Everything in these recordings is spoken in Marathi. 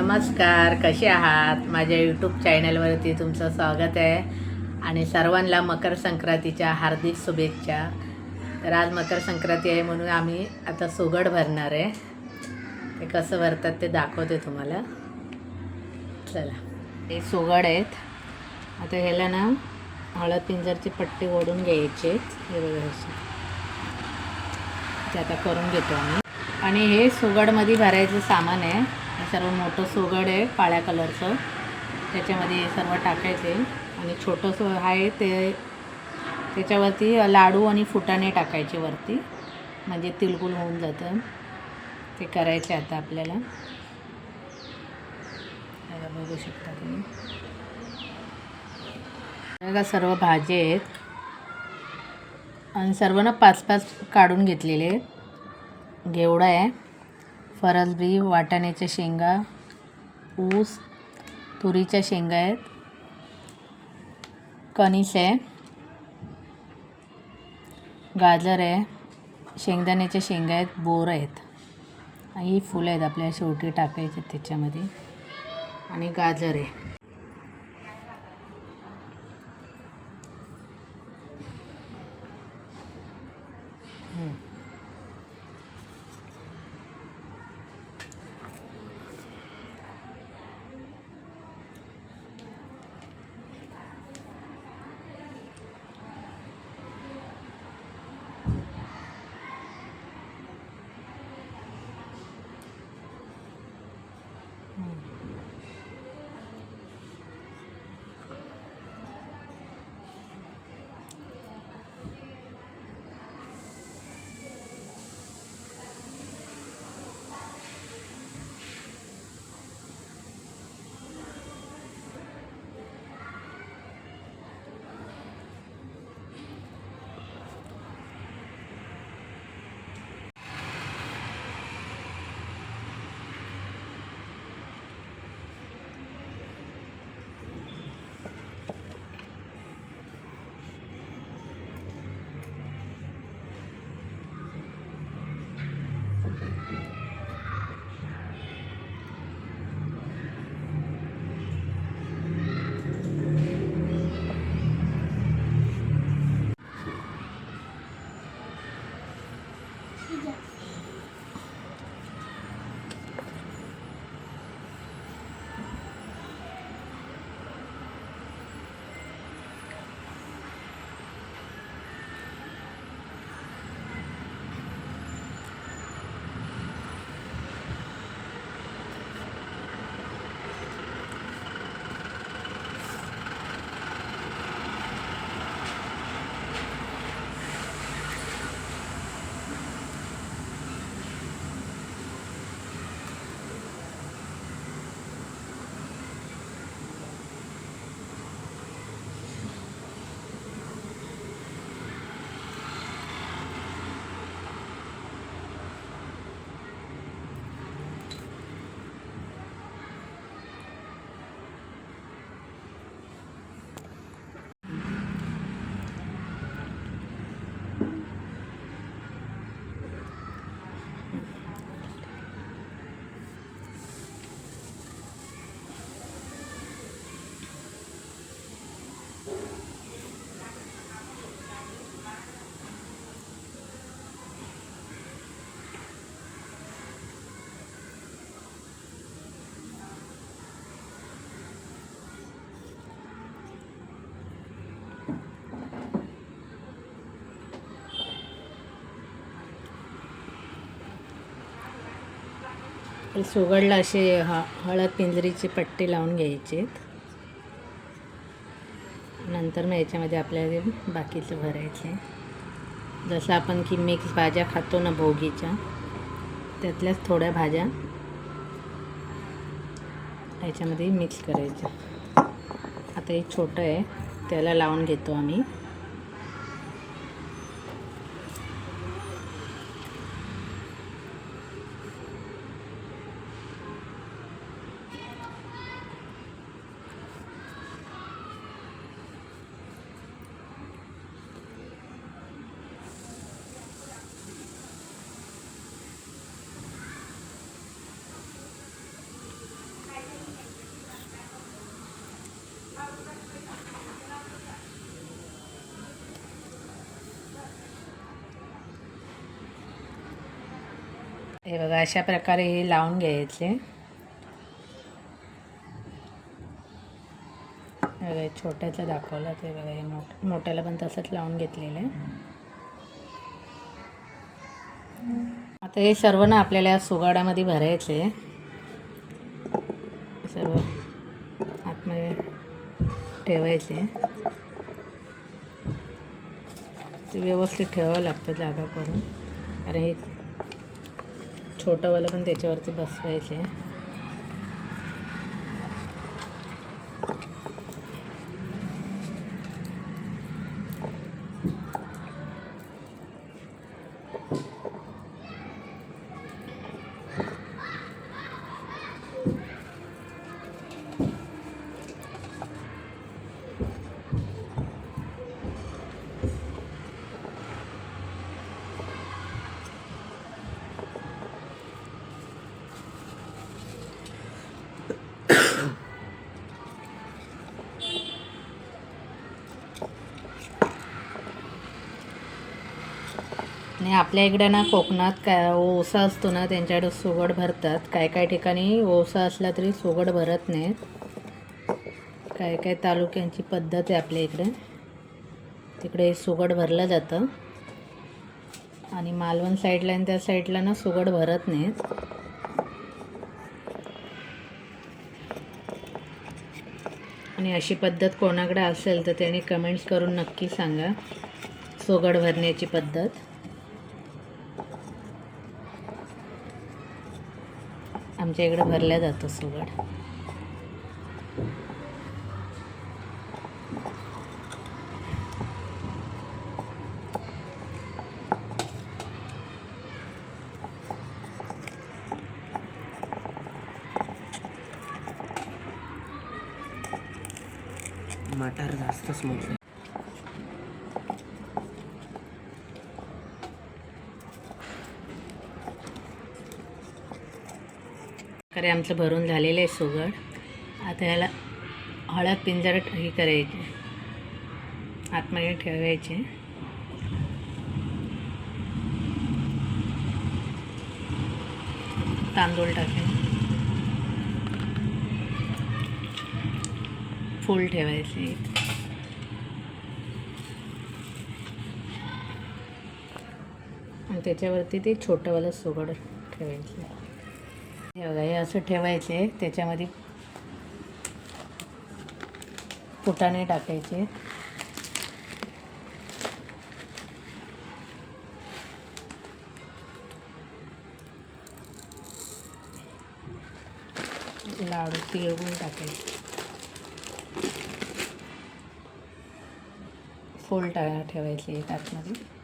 नमस्कार कसे आहात? माझ्या यूट्यूब चॅनलवरती तुमचं स्वागत आहे. आणि सर्वांना मकर संक्रांतीच्या हार्दिक शुभेच्छा. तर आज मकर संक्रांती आहे म्हणून आम्ही आता सुगड भरणार आहे. ते कसं भरतात ते दाखवते तुम्हाला. चला. हे सुगड आहेत. आता ह्याला ना हळद पिंजरची पट्टी ओढून घ्यायचे हे बघा अशी ते आता करून घेतो आम्ही. आणि हे सुगडमध्ये भरायचं सामान आहे. सर्व मोठं सुगड आहे काळ्या कलरचं. त्याच्यामध्ये सर्व टाकायचे. आणि छोटंसं आहे ते त्याच्यावरती लाडू आणि फुटाणे टाकायचे वरती. म्हणजे तिलगुल होऊन जातं. ते करायचे आता आपल्याला. बघू शकता तुम्ही. बघा सर्व भाजी आहेत. आणि सर्व ना पाच पाच काढून घेतलेले. आहेत घेवडा आहे. फरसबी वाटाण्याच्या शेंगा ऊस तुरीच्या शेंगा आहेत. कणीस आहे. गाजर आहे. शेंगदाण्याच्या शेंगा आहेत. बोर आहेत. आणि ही फुलं आहेत आपल्याला शेवटी टाकायचे त्याच्यामध्ये. आणि गाजर आहे. हे सुगडला असे ह हळद पिंजरीची पट्टी लावून घ्यायची. नंतर मग याच्यामध्ये आपल्याला बाकीचं भरायचं आहे. जसं आपण की मिक्स भाज्या खातो ना भोगीच्या त्यातल्याच थोड्या भाज्या याच्यामध्ये मिक्स करायच्या. आता हे छोटं आहे त्याला लावून घेतो आम्ही. हे बघा अशा प्रकारे हे लावून घ्यायचे. हे बघा, छोट्याचं दाखवलं ते बघा हे मोठ मोठ्याला पण तसंच लावून घेतलेलं आहे. आता हे सर्व ना आपल्याला या सुगाडामध्ये भरायचे सर्व आतमध्ये ठेवायचे ते व्यवस्थित ठेवावं लागतं जागा करून. अरे हे छोटंवालं पण त्याच्यावरती बसवायचे आणि आपल्या इकडं ना कोकणात काय ओसा असतो ना त्यांच्याकडे सुगड भरतात. काय काय ठिकाणी ओसा असला तरी सुगड भरत नाहीत. काय काय तालुक्यांची पद्धत आहे आपल्या इकडे. तिकडे सुगड भरलं जातं. आणि मालवण साईडला आणि त्या साईडला ना सुगड भरत नाहीत. आणि अशी पद्धत कोणाकडे असेल तर त्याने कमेंट्स करून नक्की सांगा. सुगड भरण्याची पद्धत. आमच्या इकडे भरल्या जातो सुगड मटार जास्तच स्मोक अरे आमचं भरून झालेलं आहे सुगड. आता याला हळद पिंजर हे करायचे. आतमध्ये ठेवायचे. तांदूळ टाकायचे फुल ठेवायचे. आणि त्याच्यावरती ते छोटंवालं सुगड ठेवायचं. हे बघा हे असं ठेवायचे. त्याच्यामध्ये फुटाणे टाकायचे. लाडू तिळगुळ टाकायचे. फोल टा ठेवायचे एक आतमध्ये.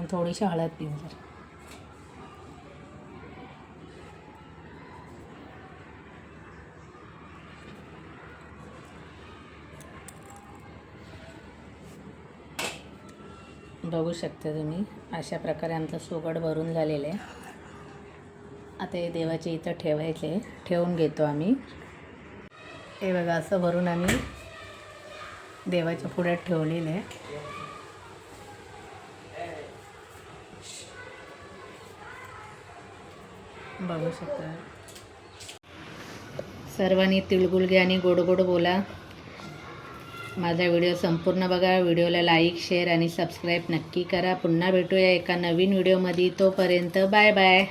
आणि थोडीशी हळद पिंजर बघू शकता तुम्ही अशा प्रकारे आमचं सुगड भरून झालेलं आहे. आता हे देवाचे इथं ठेवायचे ठेवून घेतो आम्ही. हे बघा असं भरून आम्ही देवाच्या पुढ्यात ठेवलेलं आहे. बघू शकता. सर्वांनी तिळगुळ घ्या आणि गोड गोड बोला. माझा व्हिडिओ संपूर्ण बघा. व्हिडिओला लाईक शेअर आणि सबस्क्राईब नक्की करा. पुन्हा भेटूया एका नवीन व्हिडिओमध्ये. तोपर्यंत बाय बाय.